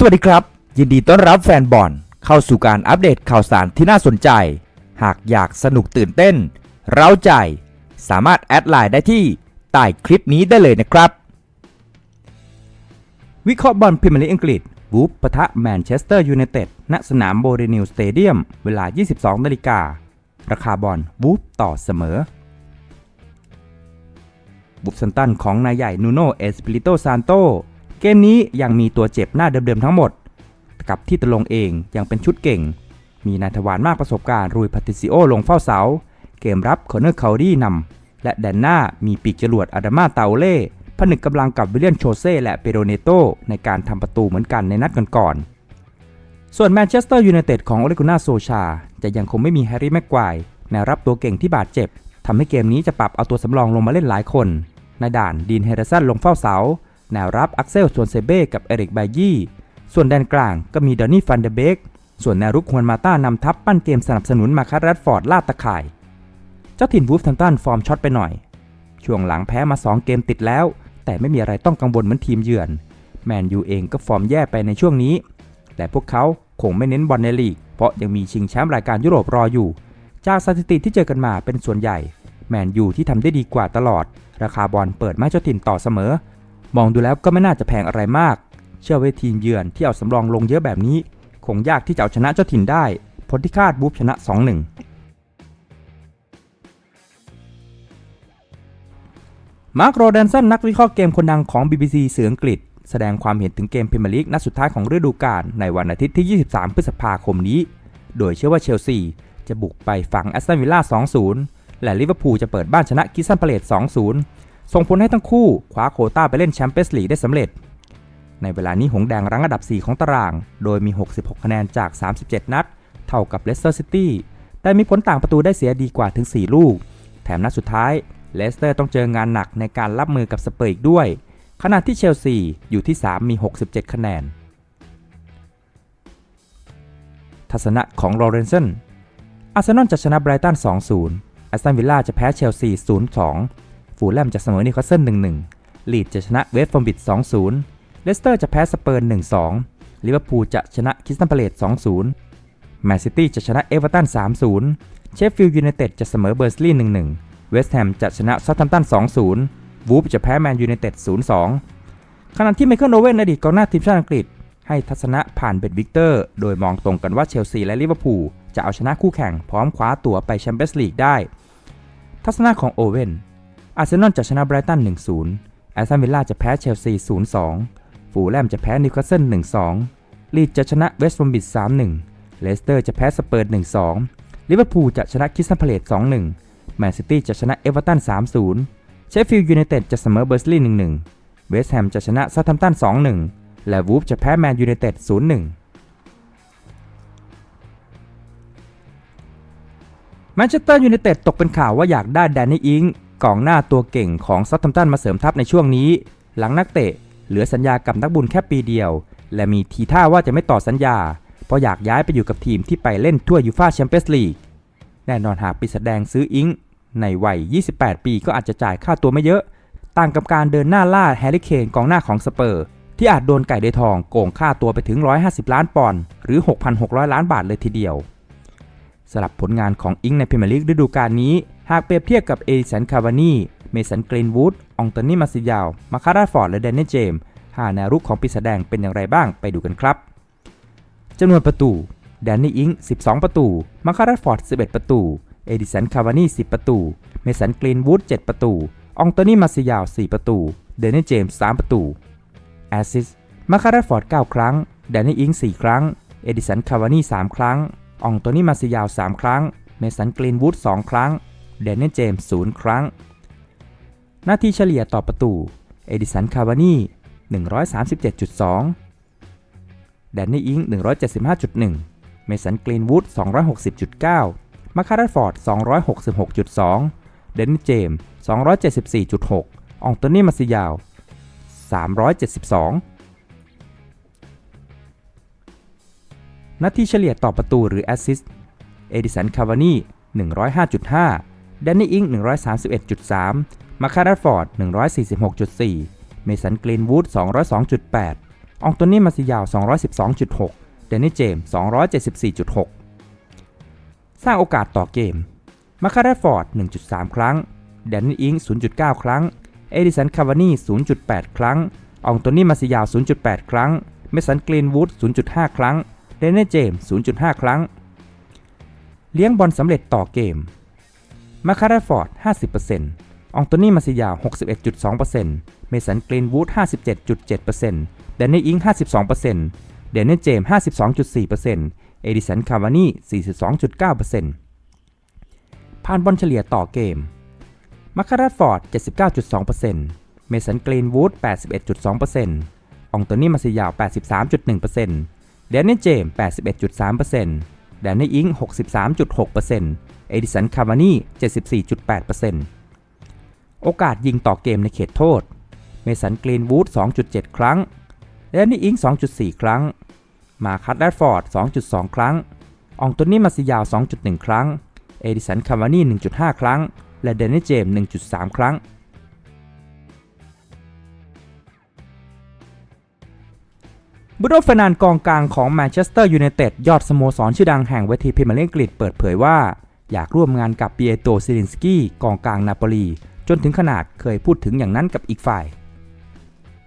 สวัสดีครับ ยินดีต้อนรับแฟนบอลเข้าสู่การอัปเดตข่าวสารที่น่าสนใจ หากอยากสนุกตื่นเต้น เร้าใจ สามารถแอดไลน์ได้ที่ใต้คลิปนี้ได้เลยนะครับ วิเคราะห์บอลพรีเมียร์ลีกอังกฤษวูฟปะทะแมนเชสเตอร์ยูไนเต็ดณสนามโบเรนิวสเตเดียม เวลา 22นาฬิการาคาบอลวูฟต่อเสมอบุฟซันตันของนายใหญ่นูโนเอสปิริโตซานโต เกมนี้ยังมีตัวเจ็บหน้าเดิมๆทั้งหมด กับที่ตะลงเองยังเป็นชุดเก่ง มีนายทวารมากประสบการณ์รุยพาติซิโอลงเฝ้าเสา เกมรับคอนเนอร์คาดี้นำและแดนหน้ามีปีกจรวดอาดามาเตาเล่ผนึกกำลังกับวิลเลียนโชเซ่และเปโรเนโตในการทำประตูเหมือนกันในนัดก่อนๆ ส่วนแมนเชสเตอร์ยูไนเต็ดของโอเลกุน่าโซชา จะยังคงไม่มีแฮร์รี่แม็กควายแนวรับตัวเก่งที่บาดเจ็บทำให้เกมนี้จะปรับเอาตัวสำรองลงมาเล่นหลายคน ในด่านดีนเฮเดสันลงเฝ้าเสา แนวรับอักเซลส่วนเซเบ้กับเอริกไบยี่ ส่วนแดนกลางก็มีดอนนี่ฟันเดเบก ส่วนแนวรุกฮวนมาต้านำทัพปั้นเกมสนับสนุนมาคัสแรดฟอร์ดลาดตะข่าย เจ้าถิ่นวูฟแฮมป์ตันฟอร์มช็อตไปหน่อย ช่วงหลังแพ้มา 2 เกมติดแล้ว แต่ไม่มีอะไรต้องกังวลเหมือนทีมเยือน แมนยูเองก็ฟอร์มแย่ไปในช่วงนี้ แต่พวกเขาคงไม่เน้นบอลในลีก เพราะยังมีชิงแชมป์รายการยุโรปรออยู่ จากสถิติที่เจอกันมาเป็นส่วนใหญ่ แมนยูที่ทำได้ดีกว่าตลอด ราคาบอลเปิดม้เจ้าถิ่นต่อเสมอ มองดูแล้วก็ไม่น่าจะแพงอะไรมาก เชื่อว่าทีมเยือนที่เอาสำรองลงเยอะแบบนี้ คงยากที่จะเอาชนะเจ้าถิ่นได้ผลที่คาดบูฟชนะ 2-1 มาร์คโรแดนสันนักวิเคราะห์เกมคนดังของ BBC สื่ออังกฤษ แสดงความเห็นถึงเกมพรีเมียร์ลีกนัดสุดท้ายของฤดูกาลในวันอาทิตย์ที่ 23 พฤษภาคมนี้ โดยเชื่อว่าเชลซีจะบุกไปฝังแอสตันวิลล่า 2-0 และลิเวอร์พูลจะเปิดบ้านชนะคิสซันพาเลต2-0 ส่งผลให้ทั้งคู่คว้าโควต้าไปเล่นแชมเปี้ยนส์ลีกได้สำเร็จ ในเวลานี้หงแดงรั้งอันดับ 4 ของตาราง โดยมี 66 คะแนนจาก 37 นัด เท่ากับเลสเตอร์ซิตี้ แต่มีผลต่างประตูได้เสียดีกว่าถึง 4 ลูก แถมนัดสุดท้ายเลสเตอร์ต้องเจองานหนักในการรับมือกับสเปอร์อีกด้วย ขณะที่เชลซีอยู่ที่ 3 มี 67 คะแนน ทัศนะของลอเรนเซนอาร์เซนอลจะชนะไบรตัน 2-0 แอสตันวิลล่าจะแพ้เชลซี 0-2 ฟูลแลมจะเสมอนิวคาสเซิล1-1ลีดจะชนะเวสต์ฟอร์มบิด2-0เลสเตอร์จะแพ้สเปอร์1-2ลิเวอร์พูลจะชนะคริสตันพาเลต2-0แมนซิตี้จะชนะเอเวอร์ตัน3-0เชฟฟิลด์ยูไนเต็ดจะเสมอเบอร์สลีย์1-1เวสต์แฮมจะชนะซัตแฮมป์ตัน2-0วูฟจะแพ้แมนยูไนเต็ด0-2ขณะที่ไมเคิลโอเว่นอดีตกองหน้าทีมชาติอังกฤษให้ทัศนะผ่านเบ็ดวิกเตอร์ โดยมองตรงกันว่าเชลซีและลิเวอร์พูลจะเอาชนะคู่แข่งพร้อมคว้าตั๋วไปแชมเปี้ยนส์ลีกได้ ทัศนะของโอเว่น อาร์เซนอลจะชนะไบรตัน 1-0 แอสตันวิลล่าจะแพ้เชลซี 0-2 ฟูลแลมจะแพ้นิวคาสเซิล 1-2 ลีดจะชนะเวสต์บรอมบิด3-1 เลสเตอร์จะแพ้สเปอร์ 1-2 ลิเวอร์พูลจะชนะคริสตันพาเลต2-1 แมนซิตี้จะชนะเอเวอร์ตัน 3-0 เชฟฟิลด์ยูไนเต็ดจะเสมอเบอร์สลีย์1-1 เวสต์แฮมจะชนะซัตแฮมป์ตัน 2-1 และวูฟจะแพ้แมนยูไนเต็ด 0-1แมนเชสเตอร์ยูไนเต็ดตกเป็นข่าวว่าอยากได้แดนนี่อิง กองหน้าตัวเก่งของซัตแฮมตันมาเสริมทัพในช่วงนี้ หลังนักเตะ เหลือสัญญากับนักบุญแค่ปีเดียว และมีทีท่าว่าจะไม่ต่อสัญญา เพราะอยากย้ายไปอยู่กับทีมที่ไปเล่นทั่วยูฟ่าแชมเปี้ยนส์ลีกแน่นอนหากปีแสดงซื้ออิงในวัย 28 ปีก็อาจจะจ่ายค่าตัวไม่เยอะ ต่างกับการเดินหน้าล่าแฮร์รี่เคนกองหน้าของสเปอร์ ที่อาจโดนไก่เดทองโกงค่าตัวไปถึง 150 ล้านปอนด์หรือ 6,600 ล้านบาทเลยทีเดียวสำหรับผลงานของอิงในพรีเมียร์ลีกฤดูกาลนี้ หากเปรียบเทียบกับเอริสันคาวานีเมสันกรีนวูดองตอนี่มาซิยาว มาคาราฟอร์ดและแดนนี่เจมส์ห้าแนวรุกของปีศาจแดงเป็นอย่างไรบ้างไปดูกันครับจำนวนประตูแดนนี่อิง 12 ประตู มาคาราฟอร์ด 11 ประตู เอดิสัน คาวานี10 ประตู เมสัน กรีนวูด 7 ประตู องตอนี่ มาซิยาว 4 ประตู เดนนี่ เจมส์ 3 ประตู แอสซิส มาคาราฟอร์ด 9 ครั้ง แดนนี่อิง 4 ครั้ง เอดิสัน คาวานี3ครั้งอองโตนี่ มาซิยาว 3 ครั้ง เมสัน กรีนวูด 2 ครั้ง เดนเนี่เจมส์0ครั้ง หน้าที่เฉลี่ยต่อประตู เอดิสัน คาวานี่ 137.2 แดนนี่อิง 175.1 เมสัน กรีนวูด 260.9 มาคาร์ฟอร์ด 266.2 เดนนี่เจมส์ 274.6 อองโตนี่ มาซิยาว 372น้าที่เฉลี่ยต่อประตูหรือแอสซิสต์ เอดิสัน คาวานี่ 105.5 แดนนี่อิง 131.3 มาคาร์ฟอร์ด 146.4 เมสันกรีนวูด 202.8 อองโตนี่มาซิยาว 212.6เดนนี่เจมส์274.6 สร้างโอกาสต่อเกม มาคาร์ดฟอร์ด 1.3 ครั้ง แดนนี่อิง 0.9 ครั้ง เอดิสัน คาวานี่ 0.8 ครั้ง อองโตนี่มาซิยาว 0.8 ครั้ง เมสันกรีนวูด 0.5 ครั้ง เดนนี่เจมส์0.5 ครั้ง เลี้ยงบอลสำเร็จต่อเกม มาคาร์ดฟอร์ด 50%องโตนี่มาซิยา 61.2%เมสันกรีนวูด 57.7%แดนนี่อิง 52%เดนนี่เจม 52.4%เอดิสันคาวานี่ 42.9%ผ่านบอลเฉลี่ยต่อเกมมาคาร์ดฟอร์ด 79.2%เมสันกรีนวูด 81.2%องโตนี่มาซิยา 83.1%เดนนี่เจม 81.3%แดนนี่อิง 63.6% เอดิสัน คาวานี่ 74.8%โอกาสยิงต่อเกมในเขตโทษ เมสัน กรีนวูด 2.7 ครั้ง แดนนี่อิง 2.4 ครั้ง มาคัตแรดฟอร์ด 2.2 ครั้ง อองโตนี่ มาซิยาว 2.1 ครั้ง เอดิสัน คาวานี่ 1.5 ครั้ง และเดนนี่ เจมส์1.3 ครั้งบรูโน่เฟนันกองกลางของแมนเชสเตอร์ยูไนเต็ดยอดสโมสรชื่อดังแห่งเวทีพรีเมียร์ลีกอังกฤษเปิดเผยว่า อยากร่วมงานกับเปียโตซิลินสกี้กองกลางนาโปลี จนถึงขนาดเคยพูดถึงอย่างนั้นกับอีกฝ่าย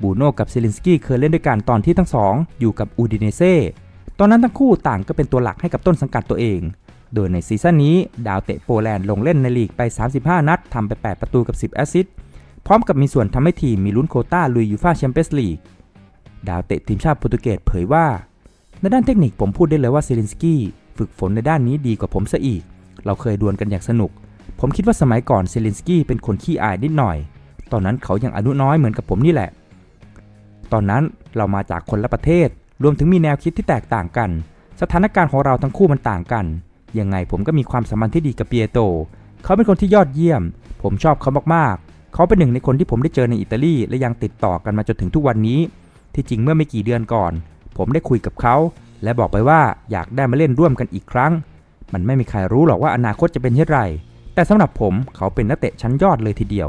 บูโน่กับซิลินสกี้เคยเล่นด้วยกันตอนที่ทั้งสองอยู่กับอูดิเนเซ่ตอนนั้นทั้งคู่ต่างก็เป็นตัวหลักให้กับต้นสังกัดตัวเอง โดยในซีซั่นนี้ดาวเตะโปแลนด์ลงเล่นในลีกไป 35 นัดทำไป 8 ประตูกับ 10 แอสซิสต์พร้อมกับมีส่วนทำให้ทีมมีลุ้นโคต้าลุยยูฟ่าแชมเปี้ยนส์ลีกดาวเตะทีมชาติโปรตุเกสเผยว่า ในด้านเทคนิคผมพูดได้เลยว่าซิลินสกี้ฝึกฝนในด้านนี้ดีกว่าผมซะอีก เราเคยดวลกันอย่างสนุก ผมคิดว่าสมัยก่อนเซิลินสกี้เป็นคนขี้อายนิดหน่อย ตอนนั้นเขายังอายุน้อยเหมือนกับผมนี่แหละ ตอนนั้นเรามาจากคนละประเทศ รวมถึงมีแนวคิดที่แตกต่างกัน สถานการณ์ของเราทั้งคู่มันต่างกัน ยังไงผมก็มีความสัมพันธ์ที่ดีกับเปียโต เขาเป็นคนที่ยอดเยี่ยม ผมชอบเขามากๆ เขาเป็นหนึ่งในคนที่ผมได้เจอในอิตาลีและยังติดต่อกันมาจนถึงทุกวันนี้ ที่จริงเมื่อไม่กี่เดือนก่อน ผมได้คุยกับเขาและบอกไปว่าอยากได้มาเล่นร่วมกันอีกครั้ง มันไม่มีใครรู้หรอกว่าอนาคตจะเป็นเช่นไร แต่สำหรับผมเขาเป็นนักเตะชั้นยอดเลยทีเดียว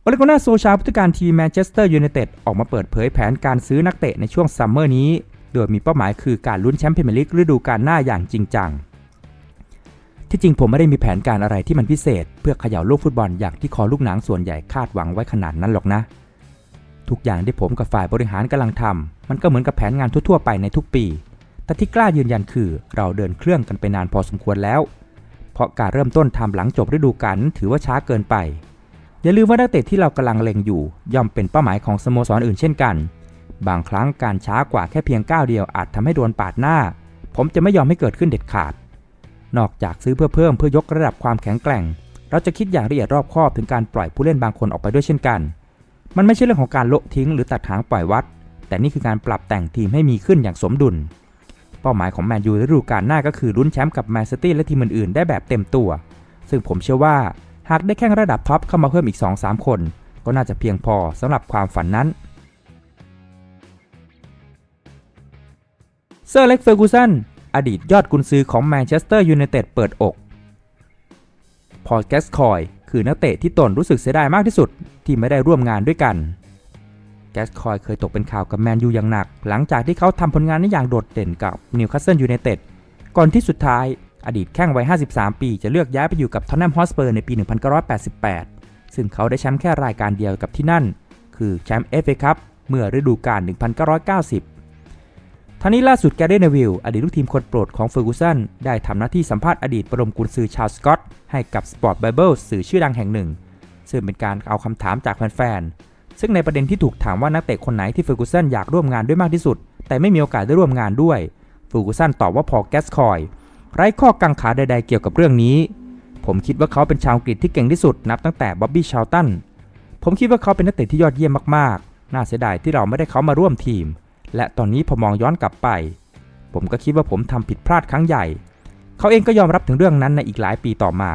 โอเลโกนาโซชาผู้จัดการทีมแมนเชสเตอร์ยูไนเต็ดออกมาเปิดเผยแผนการซื้อนักเตะในช่วงซัมเมอร์นี้ โดยมีเป้าหมายคือการลุ้นแชมป์พรีเมียร์ลีกฤดูกาลหน้าอย่างจริงจัง ที่จริงผมไม่ได้มีแผนการอะไรที่มันพิเศษ เพื่อเขย่าโลกฟุตบอลอย่างที่คอลูกหนังส่วนใหญ่คาดหวังไว้ขนาดนั้นหรอกนะ ทุกอย่างที่ผมกับฝ่ายบริหารกำลังทำ มันก็เหมือนกับแผนงานทั่วๆไปในทุกปี แต่ที่กล้ายืนยันคือเราเดินเครื่องกันไปนานพอสมควรแล้ว เพราะการเริ่มต้นทำหลังจบฤดูกาลนั้นถือว่าช้าเกินไป อย่าลืมว่านักเตะที่เรากำลังเล็งอยู่ ย่อมเป็นเป้าหมายของสโมสรอื่นเช่นกัน บางครั้งการช้ากว่าแค่เพียงก้าวเดียวอาจทำให้โดนปาดหน้า ผมจะไม่ยอมให้เกิดขึ้นเด็ดขาด นอกจากซื้อเพื่อเพิ่มเพื่อยกระดับความแข็งแกร่ง เราจะคิดอย่างละเอียดรอบคอบถึงการปล่อยผู้เล่นบางคนออกไปด้วยเช่นกัน มันไม่ใช่เรื่องของการโละทิ้งหรือตัดหางปล่อยวัด แต่นี่คือการปรับแต่งทีมให้มีขึ้นอย่างสมดุล เป้าหมายของแมนยูฤดูกาลหน้าก็คือลุ้นแชมป์กับแมนซิตี้และทีมอื่นๆ ได้แบบเต็มตัว ซึ่งผมเชื่อว่าหากได้แข้งระดับท็อปเข้ามาเพิ่มอีก 2-3 คน ก็น่าจะเพียงพอสำหรับความฝันนั้นเซอร์เล็กเฟอร์กูสันอดีตยอดกุนซือของแมนเชสเตอร์ยูไนเต็ดเปิดอกพอลแกสคอย คือนักเตะที่ตนรู้สึกเสียดายมากที่สุดที่ไม่ได้ร่วมงานด้วยกัน แกสคอยเคยตกเป็นข่าวกับแมนยูอย่างหนัก หลังจากที่เขาทำผลงานได้อย่างโดดเด่นกับนิวคาสเซิลยูไนเต็ดก่อนที่สุดท้าย อดีตแข้งวัย 53 ปี จะเลือกย้ายไปอยู่กับทอนแนมฮอสเปอร์ในปี 1988 ซึ่งเขาได้แชมป์แค่รายการเดียวกับที่นั่น คือแชมป์เอฟเอคัพเมื่อฤดูกาล 1990ทั้งนี้ล่าสุดแกเรนเนวิลอดีตลูกทีมคนโปรดของเฟอร์กูสันได้ทำหน้าที่สัมภาษณ์อดีตประมกุนซือชาวสกอตให้กับ Sport Bible สื่อชื่อดังแห่งหนึ่ง ซึ่งเป็นการเอาคำถามจากแฟน ซึ่งในประเด็นที่ถูกถามว่านักเตะคนไหนที่เฟอร์กูสันอยากร่วมงานด้วยมากที่สุด แต่ไม่มีโอกาสได้ร่วมงานด้วยเฟอร์กูสันตอบว่าพอลแกสคอย ไร้ข้อกังขาใด ๆ เกี่ยวกับเรื่องนี้ ผมคิดว่าเขาเป็นชาวอังกฤษที่เก่งที่สุดนับตั้งแต่บ๊อบบี้ชาวตันผมคิดว่าเขาเป็นนักเตะที่ยอดเยี่ยมมากๆ น่าเสียดายที่เราไม่ได้เขามาร่วมทีม และตอนนี้พอมองย้อนกลับไป ผมก็คิดว่าผมทำผิดพลาดครั้งใหญ่ เขาเองก็ยอมรับถึงเรื่องนั้นในอีกหลายปีต่อมา